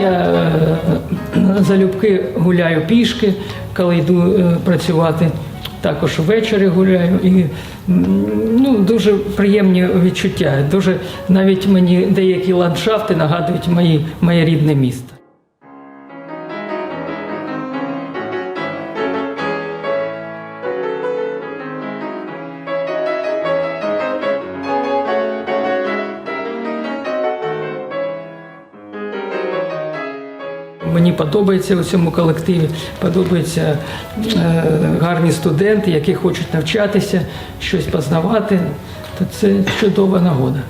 Я е, залюбки гуляю пішки, коли йду е, працювати. Також ввечері гуляю і ну, дуже приємні відчуття. Дуже навіть мені деякі ландшафти нагадують моє рідне місто. Мені подобається у цьому колективі, подобаються е, гарні студенти, які хочуть навчатися, щось познавати. То це чудова нагода.